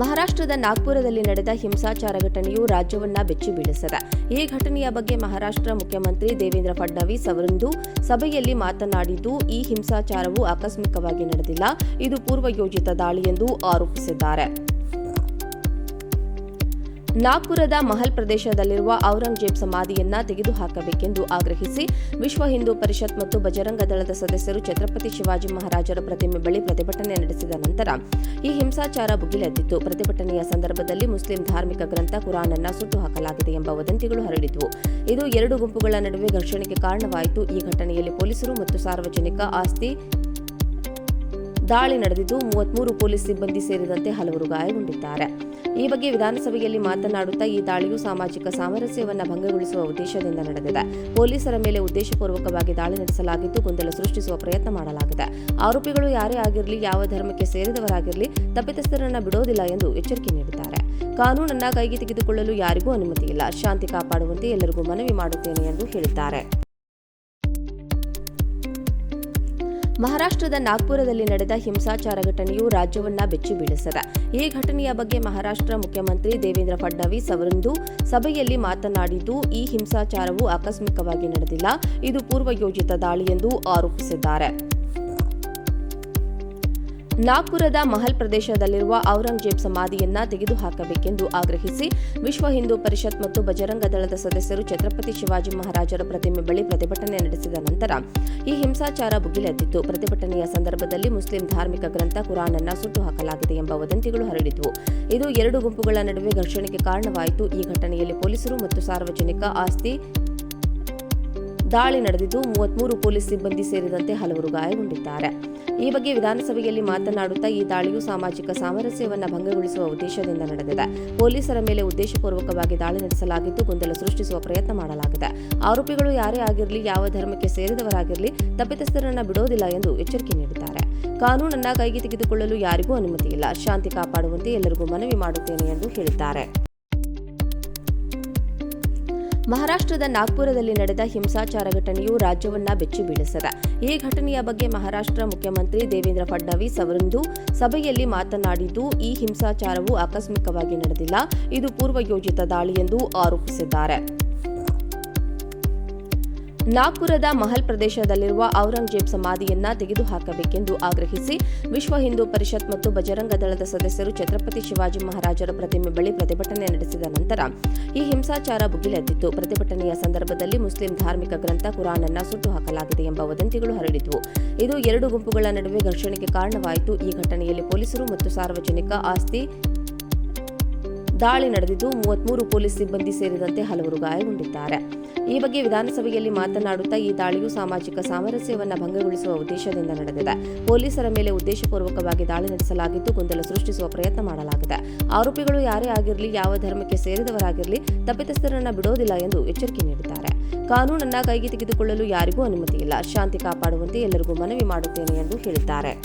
ಮಹಾರಾಷ್ಟ್ರದ ನಾಗ್ಪುರದಲ್ಲಿ ನಡೆದ ಹಿಂಸಾಚಾರ ಘಟನೆಯು ರಾಜ್ಯವನ್ನ ಬೆಚ್ಚಿ ಬೀಳಿಸಿದೆ. ಈ ಘಟನೆಯ ಬಗ್ಗೆ ಮಹಾರಾಷ್ಟ್ರ ಮುಖ್ಯಮಂತ್ರಿ ದೇವೇಂದ್ರ ಫಡ್ನವೀಸ್ ಅವರಿಂದು ಸಭೆಯಲ್ಲಿ ಮಾತನಾಡಿದ್ದು, ಈ ಹಿಂಸಾಚಾರವು ಆಕಸ್ಮಿಕವಾಗಿ ನಡೆದಿಲ್ಲ, ಇದು ಪೂರ್ವಯೋಜಿತ ದಾಳಿ ಎಂದು ಆರೋಪಿಸಿದ್ದಾರೆ. ನಾಗ್ಪುರದ ಮಹಲ್ ಪ್ರದೇಶದಲ್ಲಿರುವ ಔರಂಗಜೇಬ್ ಸಮಾಧಿಯನ್ನ ತೆಗೆದುಹಾಕಬೇಕೆಂದು ಆಗ್ರಹಿಸಿ ವಿಶ್ವ ಹಿಂದೂ ಪರಿಷತ್ ಮತ್ತು ಬಜರಂಗ ದಳದ ಸದಸ್ಯರು ಛತ್ರಪತಿ ಶಿವಾಜಿ ಮಹಾರಾಜರ ಪ್ರತಿಮೆ ಬಳಿ ಪ್ರತಿಭಟನೆ ನಡೆಸಿದ ನಂತರ ಈ ಹಿಂಸಾಚಾರ ಭುಗಿಲೆದ್ದಿತು ಪ್ರತಿಭಟನೆಯ ಸಂದರ್ಭದಲ್ಲಿ ಮುಸ್ಲಿಂ ಧಾರ್ಮಿಕ ಗ್ರಂಥ ಕುರಾನ್ ಅನ್ನ ಸುಟ್ಟು ಹಾಕಲಾಗಿದೆ ಎಂಬ ವದಂತಿಗಳು ಹರಡಿದ್ವು. ಇದು ಎರಡು ಗುಂಪುಗಳ ನಡುವೆ ಘರ್ಷಣೆಗೆ ಕಾರಣವಾಯಿತು. ಈ ಘಟನೆಯಲ್ಲಿ ಪೊಲೀಸರು ಮತ್ತು ಸಾರ್ವಜನಿಕ ಆಸ್ತಿ ದಾಳಿ ನಡೆದಿದ್ದು ಮೂವತ್ಮೂರು ಪೊಲೀಸ್ ಸಿಬ್ಬಂದಿ ಸೇರಿದಂತೆ ಹಲವರು ಗಾಯಗೊಂಡಿದ್ದಾರೆ. ಈ ಬಗ್ಗೆ ವಿಧಾನಸಭೆಯಲ್ಲಿ ಮಾತನಾಡುತ್ತಾ ಈ ದಾಳಿಯು ಸಾಮಾಜಿಕ ಸಾಮರಸ್ಯವನ್ನು ಭಂಗಗೊಳಿಸುವ ಉದ್ದೇಶದಿಂದ ನಡೆದಿದೆ. ಪೊಲೀಸರ ಮೇಲೆ ಉದ್ದೇಶಪೂರ್ವಕವಾಗಿ ದಾಳಿ ನಡೆಸಲಾಗಿದ್ದು ಗೊಂದಲ ಸೃಷ್ಟಿಸುವ ಪ್ರಯತ್ನ ಮಾಡಲಾಗಿದೆ. ಆರೋಪಿಗಳು ಯಾರೇ ಆಗಿರಲಿ, ಯಾವ ಧರ್ಮಕ್ಕೆ ಸೇರಿದವರಾಗಿರಲಿ, ತಪ್ಪಿತಸ್ಥರನ್ನು ಬಿಡೋದಿಲ್ಲ ಎಂದು ಎಚ್ಚರಿಕೆ ನೀಡಿದ್ದಾರೆ. ಕಾನೂನನ್ನ ಕೈಗೆ ತೆಗೆದುಕೊಳ್ಳಲು ಯಾರಿಗೂ ಅನುಮತಿ ಇಲ್ಲ. ಶಾಂತಿ ಕಾಪಾಡುವಂತೆ ಎಲ್ಲರಿಗೂ ಮನವಿ ಮಾಡುತ್ತೇನೆ ಎಂದು ಹೇಳಿದ್ದಾರೆ. ಮಹಾರಾಷ್ಟ್ರದ ನಾಗ್ಪುರದಲ್ಲಿ ನಡೆದ ಹಿಂಸಾಚಾರ ಘಟನೆಯು ರಾಜ್ಯವನ್ನ ಬೆಚ್ಚಿ ಬೀಳಿಸಿದೆ. ಈ ಘಟನೆಯ ಬಗ್ಗೆ ಮಹಾರಾಷ್ಟ್ರ ಮುಖ್ಯಮಂತ್ರಿ ದೇವೇಂದ್ರ ಫಡ್ನವೀಸ್ ಅವರಿಂದು ಸಭೆಯಲ್ಲಿ ಮಾತನಾಡಿದ್ದು, ಈ ಹಿಂಸಾಚಾರವು ಆಕಸ್ಮಿಕವಾಗಿ ನಡೆದಿಲ್ಲ. ಇದು ಪೂರ್ವಯೋಜಿತ ದಾಳಿ ಎಂದು ಆರೋಪಿಸಿದ್ದಾರೆ. ನಾಗ್ಪುರದ ಮಹಲ್ ಪ್ರದೇಶದಲ್ಲಿರುವ ಔರಂಗಜೇಬ್ ಸಮಾಧಿಯನ್ನ ತೆಗೆದುಹಾಕಬೇಕೆಂದು ಆಗ್ರಹಿಸಿ ವಿಶ್ವ ಹಿಂದೂ ಪರಿಷತ್ ಮತ್ತು ಬಜರಂಗ ದಳದ ಸದಸ್ಯರು ಛತ್ರಪತಿ ಶಿವಾಜಿ ಮಹಾರಾಜರ ಪ್ರತಿಮೆ ಬಳಿ ಪ್ರತಿಭಟನೆ ನಡೆಸಿದ ನಂತರ ಈ ಹಿಂಸಾಚಾರ ಭುಗಿಲೆದ್ದಿತ್ತು ಪ್ರತಿಭಟನೆಯ ಸಂದರ್ಭದಲ್ಲಿ ಮುಸ್ಲಿಂ ಧಾರ್ಮಿಕ ಗ್ರಂಥ ಕುರಾನ್ ಅನ್ನ ಸುಟ್ಟು ಹಾಕಲಾಗಿದೆ ಎಂಬ ವದಂತಿಗಳು ಹರಡಿದ್ವು. ಇದು ಎರಡು ಗುಂಪುಗಳ ನಡುವೆ ಘರ್ಷಣೆಗೆ ಕಾರಣವಾಯಿತು. ಈ ಘಟನೆಯಲ್ಲಿ ಪೊಲೀಸರು ಮತ್ತು ಸಾರ್ವಜನಿಕ ಆಸ್ತಿ ದಾಳಿ ನಡೆದಿದ್ದು ಮೂವತ್ಮೂರು ಪೊಲೀಸ್ ಸಿಬ್ಬಂದಿ ಸೇರಿದಂತೆ ಹಲವರು ಗಾಯಗೊಂಡಿದ್ದಾರೆ. ಈ ಬಗ್ಗೆ ವಿಧಾನಸಭೆಯಲ್ಲಿ ಮಾತನಾಡುತ್ತಾ ಈ ದಾಳಿಯು ಸಾಮಾಜಿಕ ಸಾಮರಸ್ಯವನ್ನು ಭಂಗಗೊಳಿಸುವ ಉದ್ದೇಶದಿಂದ ನಡೆದಿದೆ. ಪೊಲೀಸರ ಮೇಲೆ ಉದ್ದೇಶಪೂರ್ವಕವಾಗಿ ದಾಳಿ ನಡೆಸಲಾಗಿದ್ದು ಗೊಂದಲ ಸೃಷ್ಟಿಸುವ ಪ್ರಯತ್ನ ಮಾಡಲಾಗಿದೆ. ಆರೋಪಿಗಳು ಯಾರೇ ಆಗಿರಲಿ, ಯಾವ ಧರ್ಮಕ್ಕೆ ಸೇರಿದವರಾಗಿರಲಿ, ತಪ್ಪಿತಸ್ಥರನ್ನ ಬಿಡೋದಿಲ್ಲ ಎಂದು ಎಚ್ಚರಿಕೆ ನೀಡಿದ್ದಾರೆ. ಕಾನೂನನ್ನ ಕೈಗೆ ತೆಗೆದುಕೊಳ್ಳಲು ಯಾರಿಗೂ ಅನುಮತಿ ಇಲ್ಲ. ಶಾಂತಿ ಕಾಪಾಡುವಂತೆ ಎಲ್ಲರಿಗೂ ಮನವಿ ಮಾಡುತ್ತೇನೆ ಎಂದು ಹೇಳಿದ್ದಾರೆ. ಮಹಾರಾಷ್ಟ್ರದ ನಾಗ್ಪುರದಲ್ಲಿ ನಡೆದ ಹಿಂಸಾಚಾರ ಘಟನೆಯು ರಾಜ್ಯವನ್ನ ಬೆಚ್ಚಿ ಬೀಳಿಸಿದೆ. ಈ ಘಟನೆಯ ಬಗ್ಗೆ ಮಹಾರಾಷ್ಟ್ರ ಮುಖ್ಯಮಂತ್ರಿ ದೇವೇಂದ್ರ ಫಡ್ನವೀಸ್ ಅವರಿಂದು ಸಭೆಯಲ್ಲಿ ಮಾತನಾಡಿದ್ದು, ಈ ಹಿಂಸಾಚಾರವು ಆಕಸ್ಮಿಕವಾಗಿ ನಡೆದಿಲ್ಲ. ಇದು ಪೂರ್ವಯೋಜಿತ ದಾಳಿ ಎಂದು ಆರೋಪಿಸಿದ್ದಾರೆ. ನಾಗ್ಪುರದ ಮಹಲ್ ಪ್ರದೇಶದಲ್ಲಿರುವ ಔರಂಗಜೇಬ್ ಸಮಾಧಿಯನ್ನ ತೆಗೆದುಹಾಕಬೇಕೆಂದು ಆಗ್ರಹಿಸಿ ವಿಶ್ವ ಹಿಂದೂ ಪರಿಷತ್ ಮತ್ತು ಬಜರಂಗ ದಳದ ಸದಸ್ಯರು ಛತ್ರಪತಿ ಶಿವಾಜಿ ಮಹಾರಾಜರ ಪ್ರತಿಮೆ ಬಳಿ ಪ್ರತಿಭಟನೆ ನಡೆಸಿದ ನಂತರ ಈ ಹಿಂಸಾಚಾರ ಭುಗಿಲೆದ್ದಿತ್ತು. ಪ್ರತಿಭಟನೆಯ ಸಂದರ್ಭದಲ್ಲಿ ಮುಸ್ಲಿಂ ಧಾರ್ಮಿಕ ಗ್ರಂಥ ಕುರಾನ್ ಅನ್ನ ಸುಟ್ಟು ಹಾಕಲಾಗಿದೆ ಎಂಬ ವದಂತಿಗಳು ಹರಡಿದ್ವು. ಇದು ಎರಡು ಗುಂಪುಗಳ ನಡುವೆ ಘರ್ಷಣೆಗೆ ಕಾರಣವಾಯಿತು. ಈ ಘಟನೆಯಲ್ಲಿ ಪೊಲೀಸರು ಮತ್ತು ಸಾರ್ವಜನಿಕ ಆಸ್ತಿ ದಾಳಿ ನಡೆದಿದ್ದು ಮೂವತ್ಮೂರು ಪೊಲೀಸ್ ಸಿಬ್ಬಂದಿ ಸೇರಿದಂತೆ ಹಲವರು ಗಾಯಗೊಂಡಿದ್ದಾರೆ. ಈ ಬಗ್ಗೆ ವಿಧಾನಸಭೆಯಲ್ಲಿ ಮಾತನಾಡುತ್ತಾ ಈ ದಾಳಿಯು ಸಾಮಾಜಿಕ ಸಾಮರಸ್ಯವನ್ನು ಭಂಗಗೊಳಿಸುವ ಉದ್ದೇಶದಿಂದ ನಡೆದಿದೆ. ಪೊಲೀಸರ ಮೇಲೆ ಉದ್ದೇಶಪೂರ್ವಕವಾಗಿ ದಾಳಿ ನಡೆಸಲಾಗಿದ್ದು ಗೊಂದಲ ಸೃಷ್ಟಿಸುವ ಪ್ರಯತ್ನ ಮಾಡಲಾಗಿದೆ. ಆರೋಪಿಗಳು ಯಾರೇ ಆಗಿರಲಿ, ಯಾವ ಧರ್ಮಕ್ಕೆ ಸೇರಿದವರಾಗಿರಲಿ, ತಪ್ಪಿತಸ್ಥರನ್ನ ಬಿಡೋದಿಲ್ಲ ಎಂದು ಎಚ್ಚರಿಕೆ ನೀಡಿದ್ದಾರೆ. ಕಾನೂನನ್ನ ಕೈಗೆ ತೆಗೆದುಕೊಳ್ಳಲು ಯಾರಿಗೂ ಅನುಮತಿ ಇಲ್ಲ. ಶಾಂತಿ ಕಾಪಾಡುವಂತೆ ಎಲ್ಲರಿಗೂ ಮನವಿ ಮಾಡುತ್ತೇನೆ ಎಂದು ಹೇಳಿದ್ದಾರೆ.